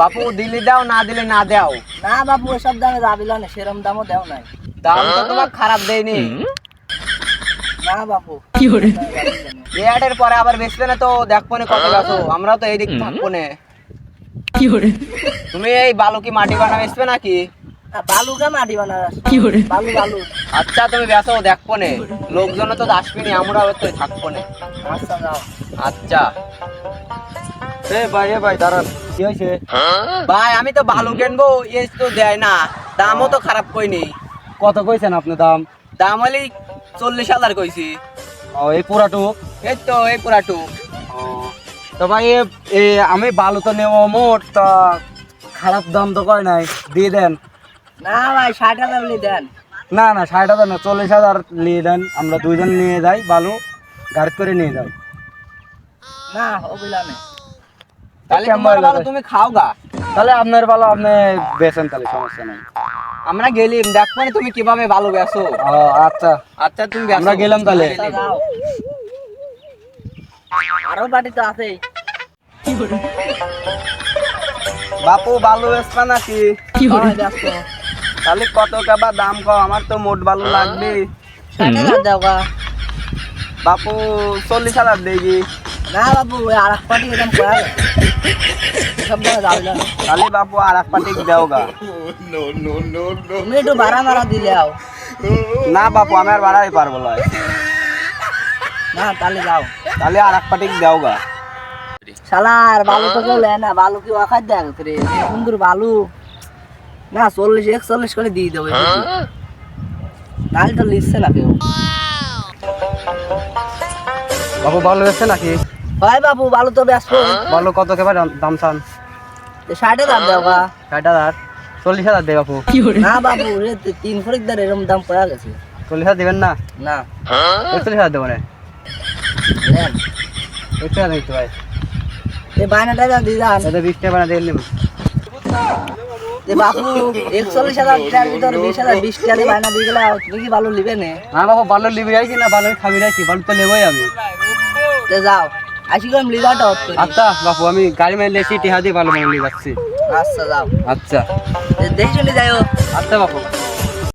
বাপু দিলি দাও না দিলে না দাও। না বাবু এসব দামে যাবিল না সেরম দামও দেও নাই। দাম তো তোমার খারাপ দেয়নি। না এই হাটের পরে আবার বেচবে না তো দেখব না কত গাছো আমরা তো এইদিক থাকব না। তুমি এই বালু কি মাটি বানা বেচবে নাকি? বালুকে মাটি বানা বালু বালু। আচ্ছা তুমি বেচো দেখব না লোকজন তো আসবেনি আমরা তো থাকব না আচ্ছা যাও। আচ্ছা। এ ভাই এ ভাই দাঁড়ান। কি হয়েছে। ভাই আমি তো বালু কিনবো এই তো দেয় না। দামও তো খারাপ কইনি। কত কইছেন আপনি দাম? দাম হলি চল্লিশ হাজার কইছি। ও এই পুরাটুক এই তো এই পুরাটু। তো ভাই এ- এ আমি বালু তো নেব মোট তা খারাপ দাম তো কয় নাই দিয়ে দেন। না ভাই ষাট হাজার হলে দেন। না না ষাট হাজার না চল্লিশ হাজার নিয়ে দেন। আমরা দুইজন নিয়ে যাই বালু গাড়ি করে নিয়ে যাই। না ওগুলা নেই। তাহলে তোমার ভালো? তুমি খাও গা তাহলে আপনার ভালো আপনি বেছেন তাহলে সমস্যা নাই। আমরা গেলিম দেখব না তুমি কীভাবে ভালো বেসো আচ্ছা। আচ্ছা তুমি আমরা গেলাম তাহলে। আচ্ছা, আরও বাড়ি তো আছেই। বাপু বালু বেসবা নাকি? ব্যস্ত তাহলে কত কাবা দাম কও? আমার তো মোট ভালো লাগবে। বাপু চল্লিশ হাজার দেখি না বাবু ওই আর এক পাটি এরকম করে সব দামে যাবিল না তাহলে বাপু আর এক দেও গা তুমি একটু ভাড়া মারা দিলে আও। না বাপু আমি আর বাড়াই পারব লয় না তাহলে যাও। তাহলে আর এক পাটি দেও গা। শালার বালু তো কেউ না বালু কি ওখানে দেখ রে সুন্দর বালু। না চল্লিশ একচল্লিশ করে দিয়ে দেবে নাহলে তো লিখছে না কেউ। বাবু বালু বেছে নাকি? হয় বাবু বালু তো ব্যস্ত। বালু কত কেবার দাম চান? ষাট হাজার দাও গা ষাট হাজার। চল্লিশ হাজার দেবে বাপু। না বাবু রে তিন খরিদ্দার এরকম দাম পড়া গেছে। চল্লিশ হাজার দেবেন না? না। একচল্লিশ হাজার দেবো না। হাজার দিতে ভাই এ বায়নাটা দিয়ে যান। এতে বিশ টাকা বানা দিয়ে নিব। এ বাপু একচল্লিশ হাজার টাকার ভিতর বিশ হাজার বিশ টাকা দিয়ে বায়না দিয়ে গেলে তুমি কি বালু নিবে নে? বাবু বালু লিবি রাখছি না? বালু খাবি রাখছি বালু তো নেবই আমি। তে যাও। আচ্ছা বাপু আমি গাড়ি টিহা দিয়ে যাচ্ছি। আচ্ছা যাও আচ্ছা। এ দেখে শুনে যাইও আচ্ছা বাপু।